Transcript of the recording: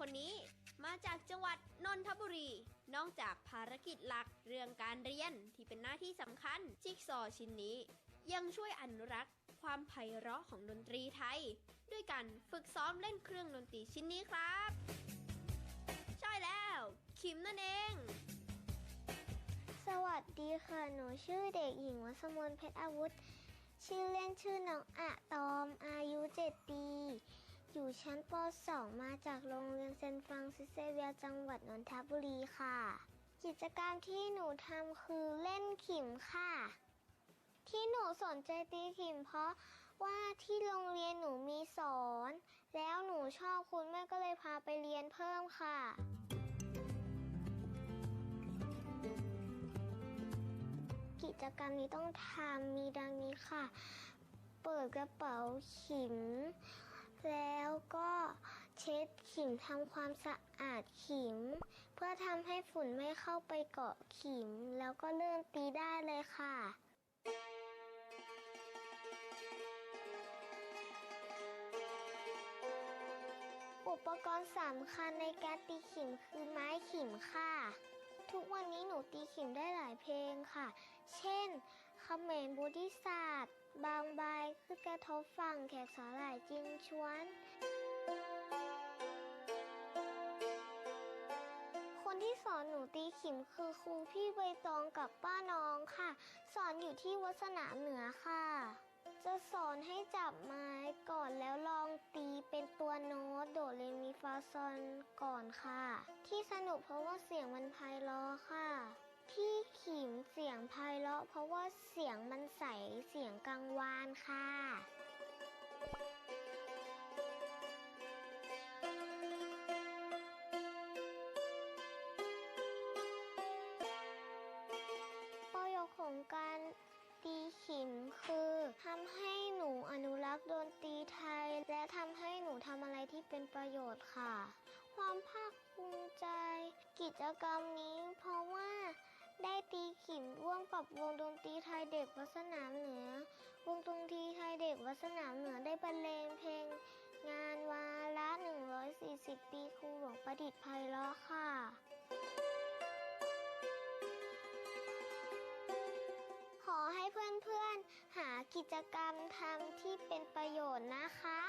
คนนี้มาจากจังหวัดนนทบุรี นอกจากภารกิจหลักเรื่องการเรียนที่เป็นหน้าที่สำคัญ จิ๊กซอชิ้นนี้ ยังช่วยอนุรักษ์ความไพเราะของดนตรีไทย ด้วยการฝึกซ้อมเล่นเครื่องดนตรีชิ้นนี้ครับ ใช่แล้ว คิมนั่นเอง สวัสดีค่ะ หนูชื่อเด็กหญิงวัสมนเพชรอาวุธ ชื่อเล่นชื่อน้องอะตอมอายุ7ปีอยู่ ชั้นป .2 มาจากโรงเรียนเซนฟรังซิสเซเวียจังหวัดนนทบุรีค่ะ กิจกรรมที่หนูทำคือเล่นขิมค่ะ ที่หนูสนใจตีขิม เพราะว่าที่โรงเรียนหนูมีสอน แล้วหนูชอบคุณแม่ก็เลยพาไปเรียนเพิ่มค่ะกิจกรรมนี้ต้องทำมีดังนี้ค่ะ เปิดกระเป๋าขิม แล้วก็เช็ดขิมทำความสะอาดขิม เพื่อทำให้ฝุ่นไม่เข้าไปเกาะขิม แล้วก็เริ่มตีได้เลยค่ะอุปกรณ์สำคัญในการตีขิมคือไม้ขิมค่ะ ทุกวันนี้หนูตีขิมได้หลายเพลงค่ะ เช่น มนบุธิศาสตร์ บางใบคือกระทบฝั่งแขกสาหร่ายจินชวน คนที่สอนหนูตีขิมคือครูพี่ใบตองกับป้าน้องค่ะ สอนอยู่ที่วัดสนามเหนือค่ะ จะสอนให้จับไม้ก่อนแล้วลองตีเป็นตัวโน้ตโดเรมีฟาซอนก่อนค่ะ ที่สนุกเพราะว่าเสียงมันไพเราะค่ะ การตีขิมคือทำให้หนูอนุรักษ์ดนตรีไทย และทำให้หนูทำอะไรที่เป็นประโยชน์ค่ะ ความภาคภูมิใจ กิจกรรมนี้เพราะว่าได้ตีขิมร่วมกับวงดนตรีไทยเด็กวัดสนามเหนือ วงดนตรีไทยเด็กวัดสนามเหนือได้บรรเลงเพลง งานวาระ140 ปีครูหลวงประดิษฐ์ไพเราะค่ะ กิจกรรมทำที่เป็นประโยชน์นะคะ